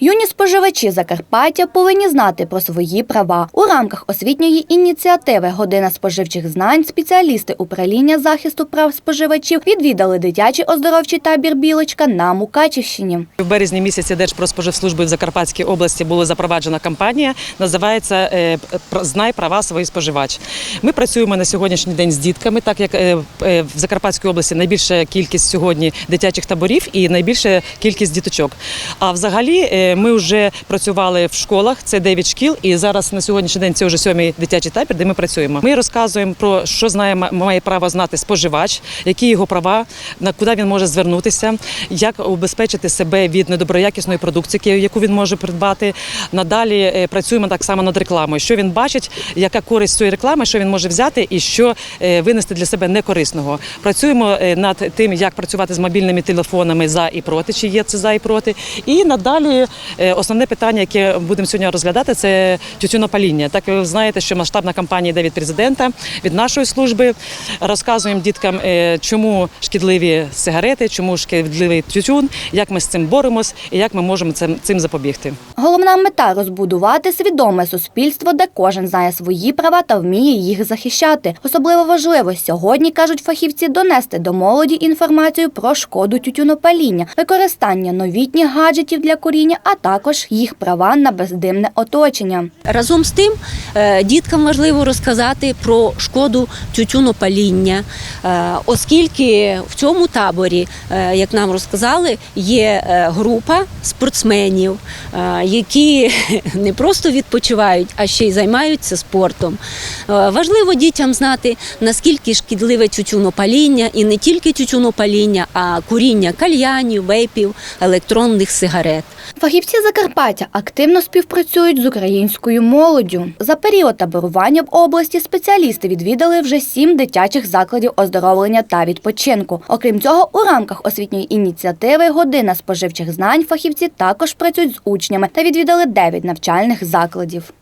Юні споживачі Закарпаття повинні знати про свої права. У рамках освітньої ініціативи Година споживчих знань спеціалісти управління захисту прав споживачів відвідали дитячий оздоровчий табір Білочка на Мукачівщині. В березні місяці Держпродспоживслужби в Закарпатській області була запроваджена кампанія, називається е, Знай права свої споживач. Ми працюємо на сьогоднішній день з дітками, так як е, е, в Закарпатській області найбільша кількість сьогодні дитячих таборів і найбільша кількість діточок. А взагалі ми вже працювали в школах, це 9 шкіл, і зараз на сьогоднішній день це вже сьомий дитячий табір, де ми працюємо. Ми розказуємо про що знає має право знати споживач, які його права, на куди він може звернутися, як убезпечити себе від недоброякісної продукції, яку він може придбати. Надалі е, працюємо так само над рекламою. Що він бачить, яка користь цієї реклами, що він може взяти і що е, винести для себе некорисного. Працюємо е, над тим, як працювати з мобільними телефонами за і проти, чи є це за і проти. І надалі основне питання, яке будемо сьогодні розглядати, це тютюнопаління. Так ви знаєте, що масштабна кампанія йде від президента, від нашої служби. Розказуємо діткам, е, чому шкідливі сигарети, чому шкідливий тютюн, як ми з цим боремось і як ми можемо цим, цим запобігти. Головна мета розбудувати свідоме суспільство, де кожен знає свої права та вміє їх захищати. Особливо важливо сьогодні кажуть фахівці донести до молоді інформацію про шкоду тютюнопаління, використання новітніх гаджетів для куріння, а також їх права на бездимне оточення. Разом з тим, е, діткам важливо розказати про шкоду тютюнопаління, е, оскільки в цьому таборі, е, як нам розказали, є група спортсменів, які не просто відпочивають, а ще й займаються спортом. Важливо дітям знати, наскільки шкідливе тютюнопаління, і не тільки тютюнопаління, а куріння кальянів, вейпів, електронних сигарет. Фахівці Закарпаття активно співпрацюють з українською молоддю. За період таборування в області спеціалісти відвідали вже сім дитячих закладів оздоровлення та відпочинку. Окрім цього, у рамках освітньої ініціативи Година споживчих знань фахівці також працюють з учнями та відвідали дев'ять навчальних закладів.